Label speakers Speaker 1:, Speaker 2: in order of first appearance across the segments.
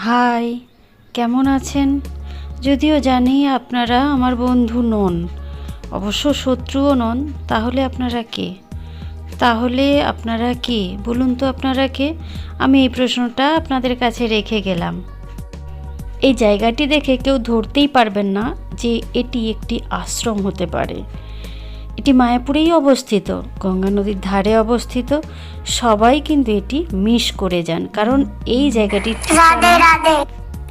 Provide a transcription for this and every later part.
Speaker 1: High, কেমন আছেন? যদিও জানি আপনারা আমার বন্ধু নন, অবশ্য শত্রুও নন, তাহলে আপনারা কে? তাহলে আপনারা কে? বলুন তো আপনারা কে? আমি এই প্রশ্নটা আপনাদের কাছে রেখে গেলাম। এই জায়গাটি দেখে কেউ ধরতেই পারবেন না যে এটি একটি আশ্রম হতে পারে। এটি মায়াপুরেই অবস্থিত। গঙ্গা নদীর ধারে অবস্থিত। সবাই কিন্তু এটি মিস করে যান। কারণ এই জায়গাটির ঠিকানা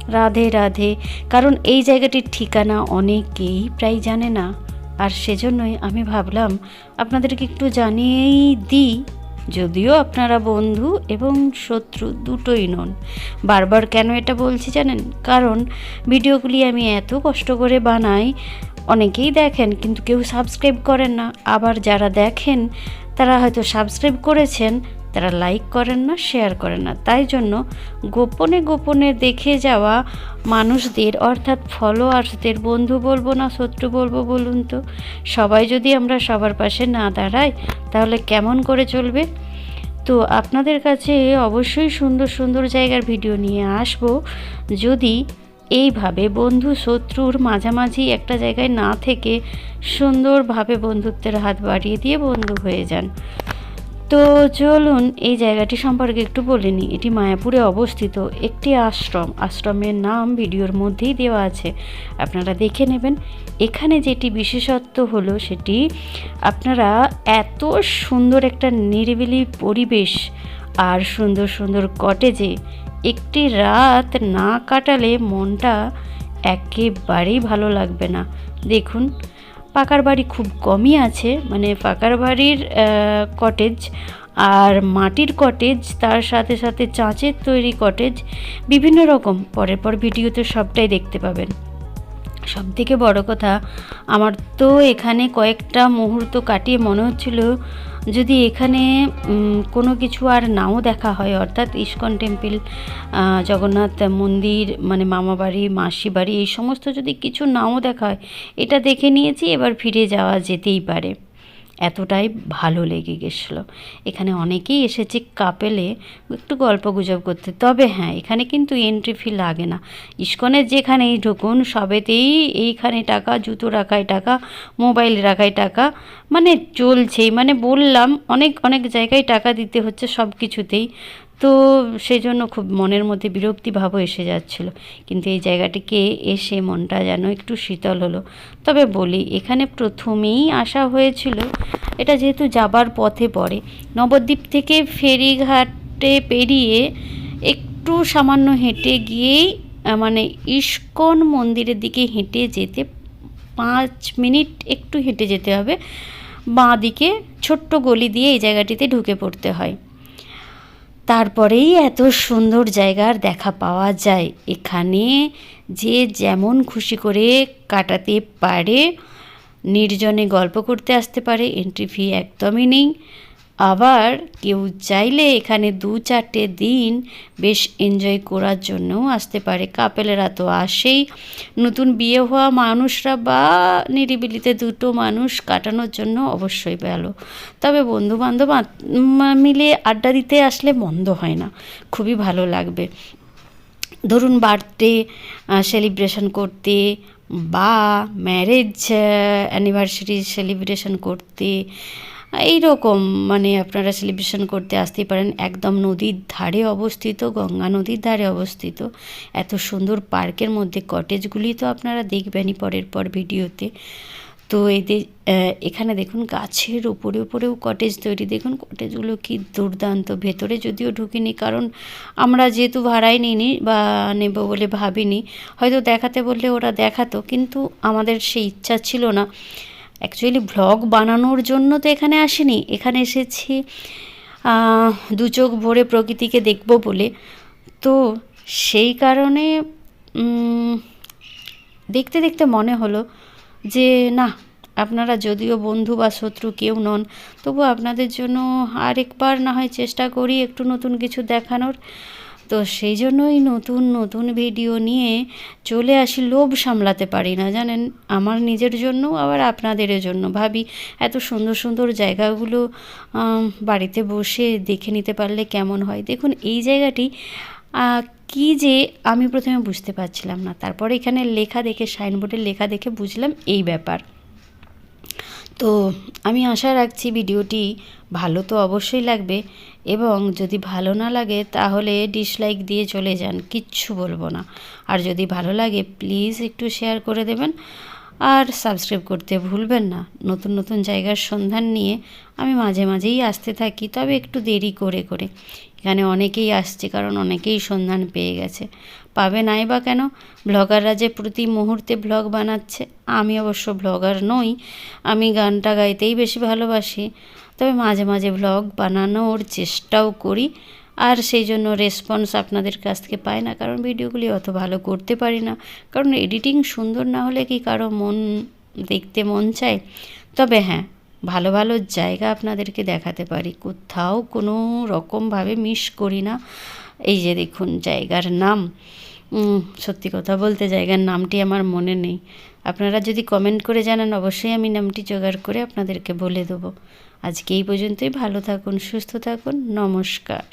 Speaker 1: রাধে রাধে। কারণ এই জায়গাটির ঠিকানা অনেকেই প্রায় জানে না। আর সেজন্যই আমি ভাবলাম আপনাদেরকে একটু জানিয়েই দিই যদিও আপনারা বন্ধু এবং শত্রু দুটোই নন। বারবার কেন এটা বলছি জানেন? কারণ ভিডিওগুলি আমি এত কষ্ট করে বানাই অনেকেই দেখেন, কিন্তু কেউ সাবস্ক্রাইব করেন না। আবার যারা দেখেন, তারা হয়তো সাবস্ক্রাইব করেছেন, তারা লাইক করেন না শেয়ার করেন না। তাই জন্য গোপনে গোপনে দেখে যাওয়া মানুষদের, অর্থাৎ ফলোয়ার্সদের বন্ধু বলব না, শত্রু বলব বলুন তো, সবাই যদি আমরা সবার পাশে না দাঁড়াই, তাহলে কেমন করে চলবে? তো আপনাদের কাছে অবশ্যই সুন্দর সুন্দর জায়গার ভিডিও নিয়ে আসব। যদি এইভাবে বন্ধু শত্রুর মাঝামাঝি একটা জায়গায় না থেকে সুন্দরভাবে বন্ধুত্বের হাত বাড়িয়ে দিয়ে বন্ধু হয়ে যান। তো চলুন এই জায়গাটি সম্পর্কে একটু বলে নিই। এটি মায়াপুরে অবস্থিত একটি আশ্রম। আশ্রমের নাম ভিডিওর মধ্যেই দেওয়া আছে। আপনারা দেখে নেবেন। এখানে যেটি বিশেষত্ব হলো সেটি আপনারা এত সুন্দর একটা নিরিবিলি পরিবেশ আর সুন্দর সুন্দর কটেজে একটি রাত না কাটালে মনটা একেবারেই ভালো লাগবে না। দেখুন, পাকার বাড়ি খুব কমই আছে। মানে পাকার বাড়ির কটেজ আর মাটির কটেজ, তার সাথে সাথে চাঁচের তৈরি কটেজ বিভিন্ন রকম। পরের পর ভিডিওতে সবটাই দেখতে পাবেন। সব থেকে বড় কথা, আমার তো এখানে কয়েকটা মুহূর্ত কাটিয়ে মনে হচ্ছিল যদি এখানে কোনো কিছু আর নাও দেখা হয়, অর্থাৎ ইস্কন টেম্পল জগন্নাথ মন্দির মানে মামাবাড়ি মাসি বাড়ি, এই সমস্ত যদি কিছু নাও দেখা হয়, এটা দেখে নিয়েছি, এবার ফিরে যাওয়া যেতেই পারে। এতটাই ভালো লেগে গেছিল। এখানে অনেকেই এসেছে কাপেলে একটু গল্প গুজব করতে। তবে হ্যাঁ এখানে কিন্তু এন্ট্রি ফি লাগে না। ইস্কনের যেখানেই ঢুকুন, সবেতেই এইখানে টাকা, জুতো রাখায় টাকা, মোবাইল রাখায় টাকা মানে চলছেই। মানে বললাম, অনেক অনেক জায়গায় টাকা দিতে হচ্ছে সব কিছুতেই তো সেই জন্য খুব মনের মধ্যে বিরক্তি ভাবও এসে যাচ্ছিল। কিন্তু এই জায়গাটিকে এসে মনটা যেন একটু শীতল হলো। তবে বলি, এখানে প্রথমেই আসা হয়েছিল, এটা যেহেতু যাবার পথে পড়ে। নবদ্বীপ থেকে ফেরিঘাটে পেরিয়ে একটু সামান্য হেঁটে গিয়েই মানে ইস্কন মন্দিরের দিকে হেঁটে যেতে পাঁচ মিনিট একটু হেঁটে যেতে হবে। বাঁ দিকে ছোট্ট গলি দিয়ে এই জায়গাটিতে ঢুকে পড়তে হয়। তারপরেই এত সুন্দর জায়গার দেখা পাওয়া যায়। এখানে যে যেমন খুশি করে কাটাতে পারে, নির্জনে গল্প করতে আসতে পারে এন্ট্রি ফি একদমই নেই। আবার কেউ চাইলে এখানে দু চারটে দিন বেশ এনজয় করার জন্যও আসতে পারে। কাপেলেরা তো আসেই। নতুন বিয়ে হওয়া মানুষরা বা নিরিবিলিতে দুটো মানুষ কাটানোর জন্য অবশ্যই ভালো। তবে বন্ধু বান্ধব মিলে আড্ডা দিতে আসলে মন্দ হয় না। খুবই ভালো লাগবে। ধরুন বার্থডে সেলিব্রেশন করতে বা ম্যারেজ অ্যানিভার্সারি সেলিব্রেশন করতে এই রকম মানে আপনারা সেলিব্রেশন করতে আসতেই পারেন। একদম নদীর ধারে অবস্থিত, গঙ্গা নদীর ধারে অবস্থিত। এত সুন্দর পার্কের মধ্যে কটেজগুলি তো আপনারা দেখবেনই পরের পর ভিডিওতে। তো এদের এখানে দেখুন গাছের উপরে উপরেও কটেজ তৈরি। দেখুন কটেজগুলো কি দুর্দান্ত। ভেতরে যদিও ঢুকিনি, কারণ আমরা যেহেতু ভাড়াই নিইনি বা নেব বলে ভাবিনি, হয়তো দেখাতে বললে ওরা দেখাতো, কিন্তু আমাদের সেই ইচ্ছা ছিল না। অ্যাকচুয়ালি ভ্লগ বানানোর জন্য তো এখানে আসিনি। এখানে এসেছি দু চোখ ভরে প্রকৃতিকে দেখব বলে। তো সেই কারণে দেখতে দেখতে মনে হলো যে, না, আপনারা যদিও বন্ধু বা শত্রু কেউ নন তবু আপনাদের জন্য আরেকবার না হয় চেষ্টা করি একটু নতুন কিছু দেখানোর। তো সেই জন্যই নতুন নতুন ভিডিও নিয়ে চলে আসি, লোভ সামলাতে পারি না, জানেন? আমার নিজের জন্য, আবার আপনাদের জন্য। ভাবি, এত সুন্দর সুন্দর জায়গাগুলো বাড়িতে বসে দেখে নিতে পারলে কেমন হয়? দেখুন, এই জায়গাটি কি যে আমি প্রথমে বুঝতে পারছিলাম না। তারপর এখানে লেখা দেখে, সাইনবোর্ডে লেখা দেখে বুঝলাম এই ব্যাপার। তো আমি আশা রাখছি ভিডিওটি ভালো তো অবশ্যই লাগবে এবং যদি ভালো না লাগে তাহলে ডিসলাইক দিয়ে চলে যান, কিচ্ছু বলব না। আর যদি ভালো লাগে প্লিজ একটু শেয়ার করে দেবেন। আর সাবস্ক্রাইব করতে ভুলবেন না। নতুন নতুন জায়গার সন্ধান নিয়ে আমি মাঝে মাঝেই আসতে থাকি, তবে একটু দেরি করে করে। এখানে অনেকেই আসছে কারণ অনেকেই সন্ধান পেয়ে গেছে। পাবে নাই বা কেন? ব্লগাররা যে প্রতি মুহূর্তে ব্লগ বানাচ্ছে, আমি অবশ্য ব্লগার নই, আমি গানটা গাইতেই বেশি ভালোবাসি। তবে মাঝে মাঝে ব্লগ বানানোর চেষ্টাও করি। আর সেই জন্য রেসপন্স আপনাদের কাছ থেকে পাই না, কারণ ভিডিওগুলি অত ভালো করতে পারি না। কারণ এডিটিং সুন্দর না হলে কি কারও মন দেখতে মন চায়? তবে হ্যাঁ ভালো ভালো জায়গা আপনাদেরকে দেখাতে পারি। কোথাও কোনো রকমভাবে মিস করি না। এই যে দেখুন, জায়গার নাম। সত্যি কথা বলতে জায়গার নামটি আমার মনে নেই। আপনারা যদি কমেন্ট করে জানান, অবশ্যই আমি নামটি জোগাড় করে আপনাদেরকে বলে দেবো। আজকে এই পর্যন্তই, ভালো থাকুন, সুস্থ থাকুন, নমস্কার।